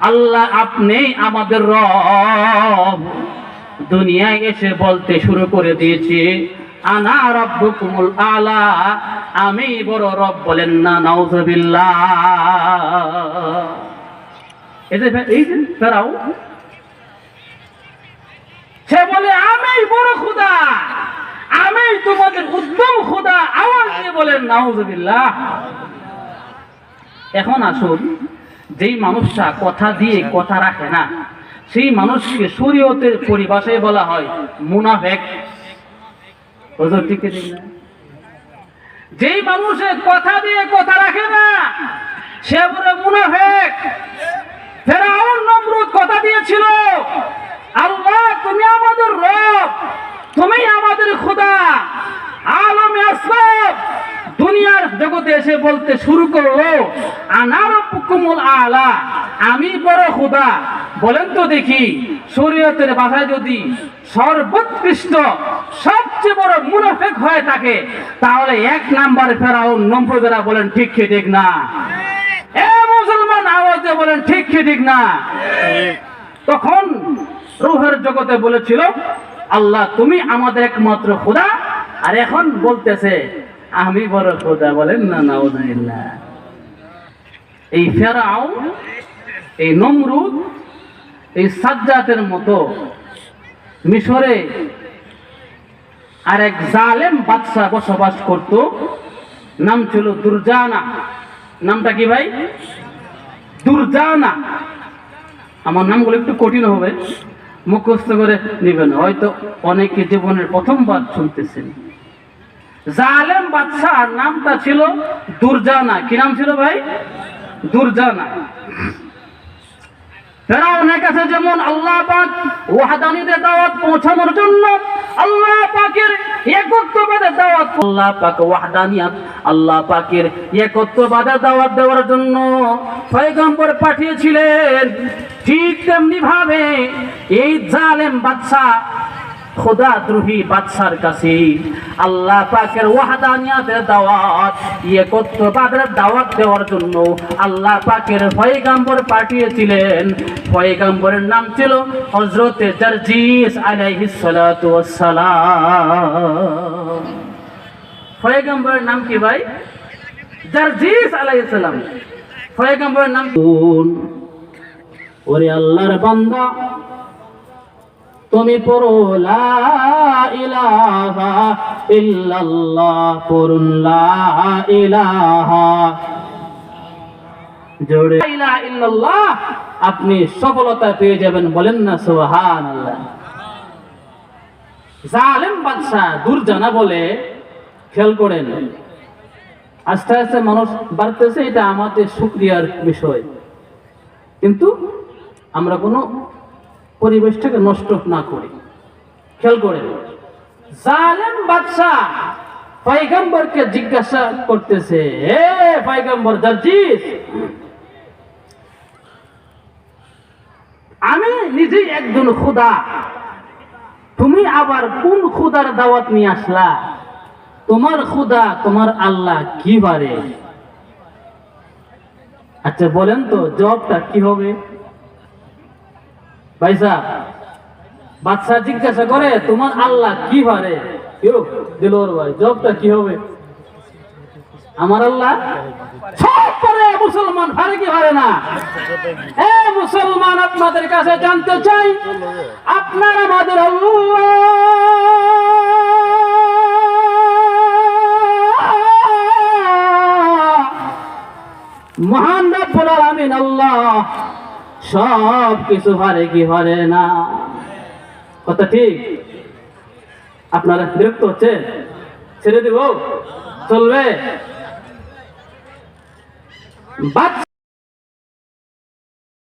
আল্লাহ আপনি আমাদের রব। দুনিয়ায় এসে বলতে শুরু করে দিয়েছি, আনা রব্বুকুমুল আলা আমি বড় রব বলেন না ফেরাও। সে বলে, আমি বড় আমি তোমাদের উত্তম বলেন এখন আসুন। যেই মানুষটা কথা দিয়ে কথা রাখে না, সেই মানুষকে শরীয়তের পরিভাষায় বলা হয় মুনাফেক? যেই মানুষের কথা দিয়ে কথা রাখে না, সে বলে মুনাফেক। ফেরাউন নমরুদ কথা দিয়েছিল, আল্লাহ তুমি আমাদের রব তুমি আমাদের খোদা আলমে আসবাব জগতে এসে বলতে শুরু করল আনার আলা আমি বড় খোদা বলেন তো দেখি শরীয়তের ভাষায় যদি সর্বোৎকৃষ্ট সবচেয়ে বড় মুনাফেক হয়ে থাকে তাহলে এক নাম্বার ফেরাও নম্বরেরা বলেন ঠিক কি ঠিক না? এ মুসলমান আওয়াজে বলেন ঠিক কি ঠিক না? তখন রুহের জগতে বলেছিল আল্লাহ তুমি আমাদের একমাত্র খোদা আর এখন বলতেছে আমি বড় খোদা বলেন, না নাউজুবিল্লাহ এই ফেরাও এই নমরুদ, এই সাজ্জাতের মতো মিশরে আর এক জালেম বাদশাহ বসবাস করত, নাম ছিল দুরজানা। নামটা কি ভাই? দুরজানা। আমার নামগুলো একটু কঠিন হবে, মুখস্থ করে নেবেন, হয়তো অনেকে জীবনের প্রথমবার শুনতেছেন। জালেম বাদশাহ নামটা ছিল দুরজানা। কি নাম ছিল ভাই? দুরজানা। যেমন আল্লাহ পাক ওয়াহদানিদের দাওয়াত পৌঁছানোর জন্য আল্লাহ পাকের একত্ববাদের দাওয়াত আল্লাহ পাক ওয়াহদানিয়াত আল্লাহ পাকের একত্ববাদের দাওয়াত দেওয়ার জন্য পয়গম্বর পাঠিয়েছিলেন। ঠিক তেমনি ভাবে এই জালেম বাদশাহ খোদা দ্রোহী বাদশার কাছে। আল্লাহ পাকের ওয়াহাদানিয়াতের দাওয়াত ইয়ে একত্রবাদের দাওয়াত দেওয়ার জন্য। আল্লাহ পাকের পয়গাম্বর পাঠিয়েছিলেন। পয়গাম্বরের নাম ছিল হজরতে জারজিস আলাইহিস সালাতু ওয়াসসালাম। পয়গাম্বরের নাম কি ভাই? জারজিস আলাইহিস সালাম। পয়গাম্বরের নাম ওরে আল্লাহর বান্দা। তুমি পড়ো, লা ইলাহা ইল্লাল্লাহ লা ইলাহা। আপনি সফলতা পেয়ে যাবেন, বলেন না, সুবহানাল্লাহ। জালেম দুর্জানা বলে খেয়াল করেন। আস্তে আস্তে মানুষ বাড়তেছে, এটা আমাদের শুক্রিয়ার বিষয়। কিন্তু আমরা কোনো পরিবেশটাকে নষ্ট না করি। খেয়াল করে জালেম বাদশাহ জিজ্ঞাসা করতেছে আমি নিজেই একজন খুদা। তুমি আবার কোন খুদার দাওয়াত নিয়ে আসলা? তোমার খুদা, তোমার আল্লাহ কি বারে? আচ্ছা বলেন তো জবটা কি হবে? ভাইসা বাদশাহ জিজ্ঞাসা করে, তোমার আল্লাহ কি পারে দিলোর ভাই জবটা কি হবে? আমার আল্লাহ? সব পারে, মুসলমান পারে কি পারে না? এ মুসলমান, আপনাদের কাছে জানতে চাই, আপনার আমাদের মহান রব্বুল আলামিন, আল্লাহ। সব কিছু পারে কি পারে না। কত ঠিক? আপনারা বিরক্ত হচ্ছে? ছেড়ে দিব? চলবে?